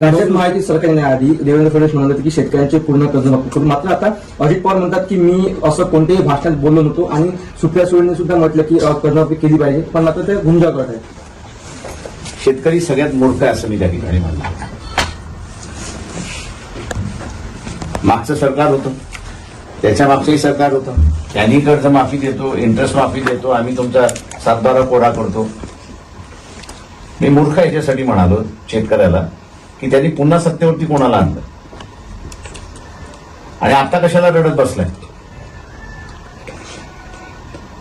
राज्यात माहिती सरकार येण्याआधी देवेंद्र फडणवीस म्हणाले होते की शेतकऱ्यांचे पूर्ण कर्जमाफी करू मात्र आता अजित पवार म्हणतात की मी असं कोणत्याही भाषणात बोललो नव्हतो आणि सुप्रिया सुळेने सुद्धा म्हटलं की कर्जमाफी केली पाहिजे. पण मात्र ते गुंजा करत आहेत शेतकरी सगळ्यात मूर्ख आहे असं मी त्या ठिकाणी म्हणलं मागचं सरकार होतं. त्याच्या मागचंही सरकार होतं. त्यांनी कर्ज माफी देतो इंटरेस्ट माफी देतो आम्ही तुमचा सातबारा कोरा करतो. मी मूर्ख याच्यासाठी म्हणालो शेतकऱ्याला. की त्यांनी पुन्हा सत्तेवरती कोणाला आणलं? आणि आता कशाला रडत बसलाय?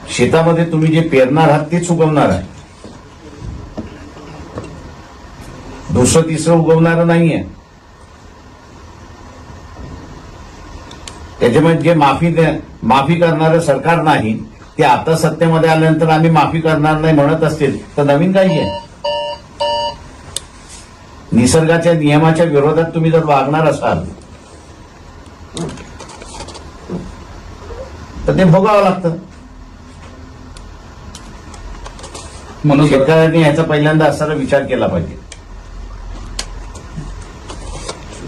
शेतामध्ये तुम्ही जे पेरणार आहात तेच उगवणार आहे. दुसरं तिसरं उगवणार नाहीये. त्याच्यामुळे जे माफी दे- माफी करणारं सरकार नाही ते आता सत्तेमध्ये आल्यानंतर आम्ही माफी करणार नाही म्हणत असतील तर नवीन काही आहे? निसर्गाच्या नियमाच्या विरोधात तुम्ही जर वागणार असाल तर ते भोगावं लागतं. म्हणून शेतकऱ्यांनी याचा पहिल्यांदा असारा विचार केला पाहिजे.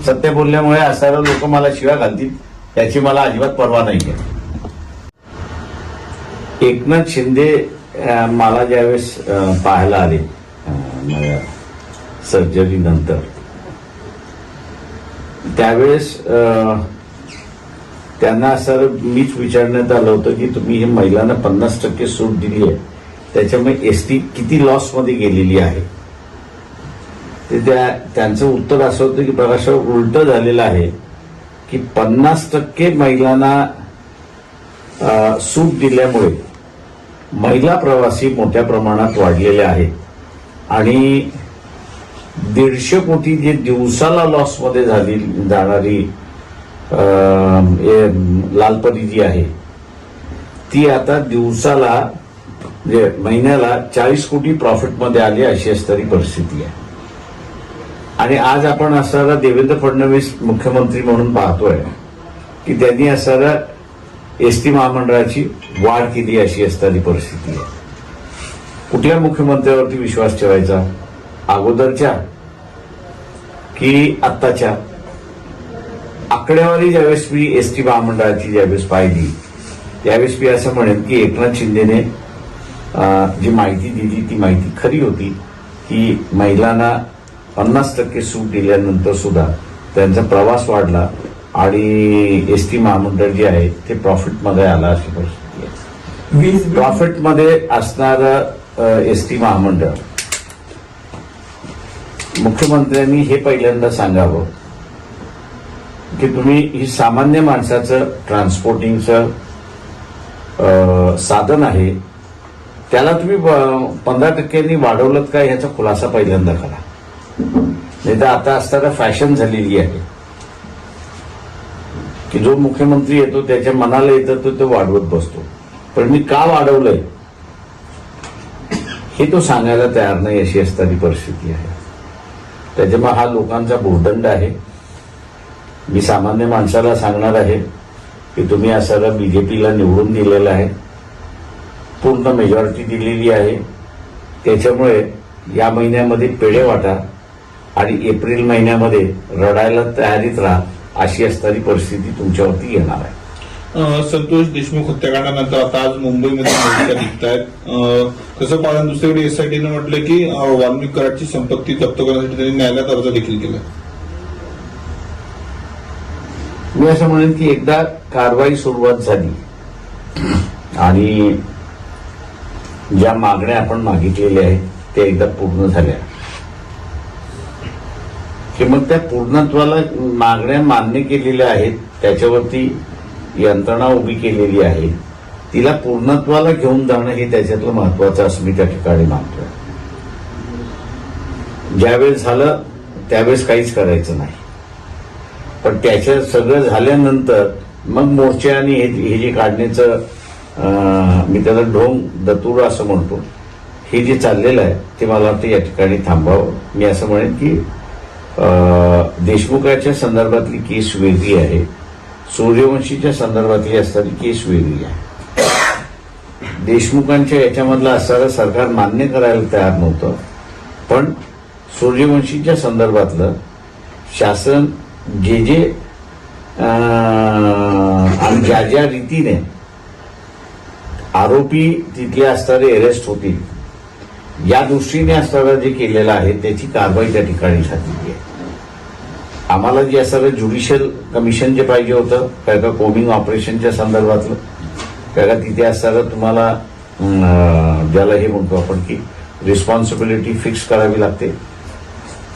सत्य बोलल्यामुळे असणारे लोक मला शिव्या घालतील त्याची मला अजिबात पर्वा नाही एकनाथ शिंदे मला ज्यावेळेस पाहायला आले सर्जरी नंतर. त्यावेळेस अं, त्यांना सर मीच विचारण्यात आलं होतं की तुम्ही हे महिलांना पन्नास टक्के सूट दिली आहे. त्याच्यामुळे एस टी किती लॉसमध्ये गेलेली आहे? ते त्या त्यांचं उत्तर असं होतं की प्रकाश उलट झालेलं आहे की पन्नास टक्के महिलांना सूट दिल्यामुळे महिला प्रवासी मोठ्या प्रमाणात वाढलेले आहेत. आणि दीडशे कोटी जे दिवसाला लॉसमध्ये झाली जाणारी लालपरी जी आहे ती आता दिवसाला म्हणजे महिन्याला चाळीस कोटी प्रॉफिटमध्ये आली अशी असणारी परिस्थिती आहे. आणि आज आपण असणारा देवेंद्र फडणवीस मुख्यमंत्री म्हणून पाहतोय की त्यांनी असणारा एस टी महामंडळाची वाढ केली अशी असणारी परिस्थिती आहे. कुठल्या मुख्यमंत्र्यावरती विश्वास ठेवायचा? अगोदरच्या की आत्ताच्या आकडेवारी ज्यावेळेस मी एस टी महामंडळाची ज्यावेळेस पाहिली त्यावेळेस मी असं म्हणेन की एकनाथ शिंदेने जी माहिती दिली ती माहिती खरी होती. की महिलांना पन्नास टक्के सूट दिल्यानंतर सुद्धा त्यांचा प्रवास वाढला आणि एस टी महामंडळ जे आहे ते प्रॉफिटमध्ये आला अशी परिस्थिती आहे. प्रॉफिटमध्ये असणारं एस टी महामंडळ मुख्यमंत्र्यांनी हे पहिल्यांदा सांगावं की तुम्ही ही सामान्य माणसाचं ट्रान्सपोर्टिंगचं साधन आहे त्याला तुम्ही पंधरा टक्क्यांनी वाढवलं का ह्याचा खुलासा पहिल्यांदा करा. नाही तर आता असताना फॅशन झालेली आहे. की जो मुख्यमंत्री येतो त्याच्या मनाला येतं तो तो वाढवत बसतो. पण मी का वाढवलंय? हे तो सांगायला तयार नाही अशी असताना परिस्थिती आहे. त्याच्यामुळे हा लोकांचा भूर्दंड आहे. मी सामान्य माणसाला सांगणार आहे की तुम्ही असाला बीजेपीला निवडून दिलेलं आहे. पूर्ण मेजॉरिटी दिलेली आहे. त्याच्यामुळे या महिन्यामध्ये पेढे वाटा आणि एप्रिल महिन्यामध्ये रडायला तयारीत राहा अशी असणारी परिस्थिती तुमच्यावरती येणार आहे. संतोष देशमुख हत्याकांडानंतर आता आज मुंबईमध्ये भूमिका निघत आहेत कसं पाहिलं दुसरीकडे एसआयटीनं म्हटलं की वाल्मिक कराडची संपत्ती जप्त करण्यासाठी त्यांनी न्यायालयात अर्ज देखील केला. मी असं म्हणेन की एकदा कारवाई सुरुवात झाली आणि ज्या मागण्या आपण मागितलेल्या आहेत त्या एकदा पूर्ण झाल्या. की मग त्या पूर्णत्वाला मागण्या मान्य केलेल्या आहेत त्याच्यावरती यंत्रणा उभी केलेली आहे. तिला पूर्णत्वाला घेऊन जाणं हे त्याच्यातलं महत्वाचं असं मी त्या ठिकाणी मानतोय. ज्यावेळेस झालं त्यावेळेस काहीच करायचं नाही. पण त्याच्या सगळं झाल्यानंतर मग मोर्चे आणि हे हे जे काढण्याचं मी त्याला ढोंग दतुर असं म्हणतो. हे जे चाललेलं आहे ते मला वाटतं या ठिकाणी थांबावं. मी असं म्हणेन की देशमुखाच्या संदर्भातली केस वेगळी आहे. सूर्यवंशीच्या संदर्भातली असणारी केस वेगळी आहे. देशमुखांच्या याच्यामधलं असणारं सरकार मान्य करायला तयार नव्हतं. पण सूर्यवंशीच्या संदर्भातलं शासन जे जे आणि ज्या ज्या रीतीने आरोपी तिथले असणारे अरेस्ट होतील या दृष्टीने असणारं जे केलेलं आहे त्याची कारवाई त्या ठिकाणी झालेली आहे. आम्हाला जे असणारं ज्युडिशियल कमिशन जे पाहिजे होतं काय का कोबिंग ऑपरेशनच्या संदर्भातलं काय का तिथे असणारं तुम्हाला ज्याला हे म्हणतो आपण की रिस्पॉन्सिबिलिटी फिक्स करावी लागते.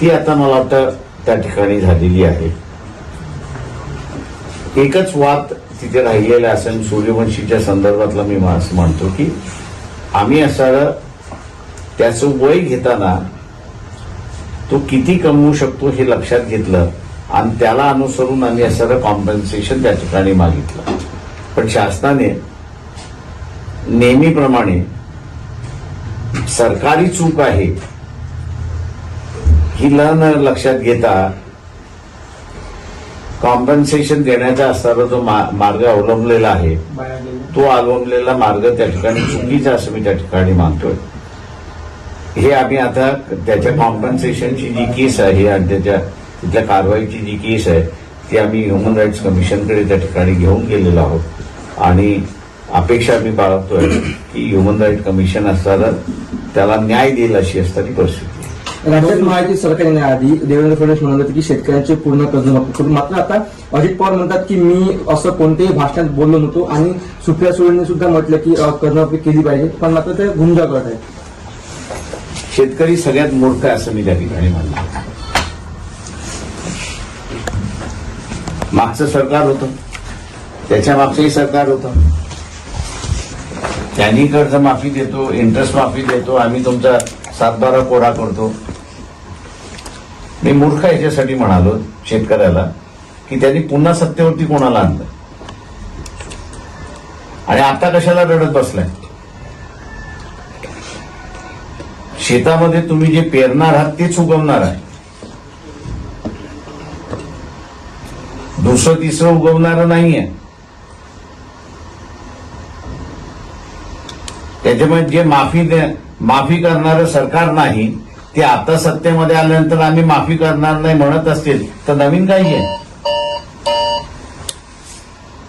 ती आता मला वाटतं त्या ठिकाणी झालेली आहे. एकच वाद तिथे राहिलेला असेल सूर्यवंशीच्या संदर्भातला मी असं म्हणतो की आम्ही असणारं त्याचं वय घेताना तो किती कमवू शकतो हे लक्षात घेतलं आणि त्याला अनुसरून आम्ही असं कॉम्पन्सेशन त्या ठिकाणी मागितलं. पण शासनाने नेहमीप्रमाणे सरकारी चूक आहे ही न लक्षात घेता कॉम्पन्सेशन देण्याचा असणारा जो मार्ग अवलंबलेला आहे तो अवलंबलेला मार्ग त्या ठिकाणी चुकीचा असं मी त्या ठिकाणी मानतोय. हे आम्ही आता त्याच्या कॉम्पन्सेशनची जी केस आहे आणि त्याच्या तिथल्या कारवाईची जी केस आहे ती आम्ही ह्युमन राईट्स कमिशनकडे त्या ठिकाणी घेऊन गेलेलो आहोत. आणि अपेक्षा आम्ही बाळगतोय की ह्युमन राईट कमिशन असताना त्याला न्याय देईल अशी असणारी परिस्थिती. राज्यात महायुती सरकार येण्याआधी देवेंद्र फडणवीस म्हणाले होते की शेतकऱ्यांचे पूर्ण कर्जमाफी करू मात्र आता अजित पवार म्हणतात की मी असं कोणत्याही भाषणात बोललो नव्हतो आणि सुप्रिया सुळेंनी सुद्धा म्हटलं की कर्जमाफी केली पाहिजे पण मात्र ते गुंजा करत आहे. शेतकरी सगळ्यात मूर्ख आहे असं मी त्या ठिकाणी मानलं मागचं सरकार होतं. त्याच्या मागचंही सरकार होतं. त्यांनी कर्ज माफी देतो इंटरेस्ट माफी देतो आम्ही तुमचा सातबारा कोरा करतो. मी मूर्ख याच्यासाठी म्हणालो शेतकऱ्याला की त्यांनी पुन्हा सत्तेवरती कोणाला आणलं? आणि आता कशाला रडत बसलाय? शेतामध्ये तुम्ही जे पेरणार आहात तेच उगवणार आहे. दुसरं तिसरं उगवणारं नाहीये. त्याच्यामुळे जे माफी दे माफी करणारं सरकार नाही ते आता सत्तेमध्ये आल्यानंतर आम्ही माफी करणार नाही म्हणत असतील तर नवीन काही आहे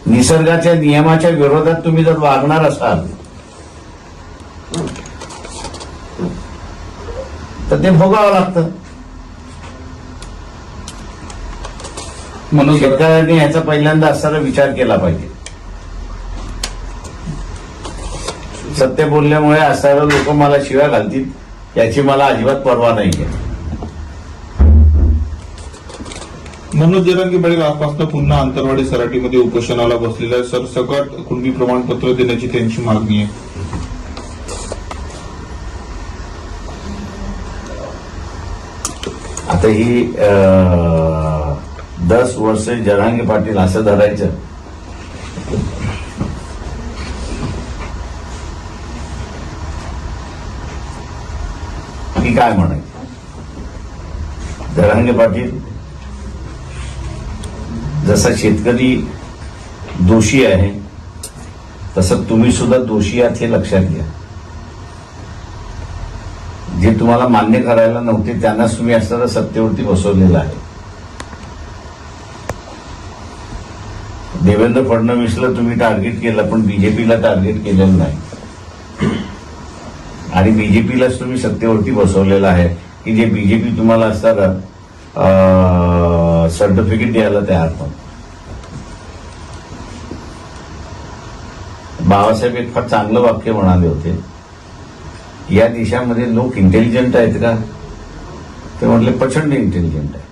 निसर्गाच्या नियमाच्या विरोधात तुम्ही जर वागणार असाल तर ते भोगावं लागतं. मनोज शेतकऱ्यांनी ह्याचा पहिल्यांदा असताना विचार केला पाहिजे. सत्य बोलल्यामुळे असणारे लोक मला शिव्या घालतील याची मला अजिबात पर्वा नाहीये. मनोज जरांगे पाटील आजपासून पुन्हा अंतरवाडी सराटीमध्ये उपोषणाला बसलेला आहे सरसकट कुणबी प्रमाणपत्र देण्याची त्यांची मागणी आहे. आता ही दस वर्ष जरांगे पाटील असं धरायचं. की काय म्हणायचं? जरांगे पाटील जसा शेतकरी दोषी आहे तसं तुम्ही सुद्धा दोषी आहात हे लक्षात घ्या. जे तुम्हाला मान्य करायला नव्हते त्यांनाच तुम्ही असताना सत्तेवरती बसवलेलं आहे. देवेंद्र फडणवीसला तुम्ही टार्गेट केलं पण बीजेपीला टार्गेट केलेलं नाही. आणि बीजेपीलाच तुम्ही सत्तेवरती बसवलेलं आहे. की जे बीजेपी तुम्हाला असताना सर्टिफिकेट द्यायला तयार पण. बाबासाहेब एक फार चांगलं वाक्य म्हणाले होते. या देशामध्ये लोक इंटेलिजंट आहेत का? ते म्हटले प्रचंड इंटेलिजंट आहे.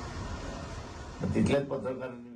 तिथल्याच पत्रकारांनी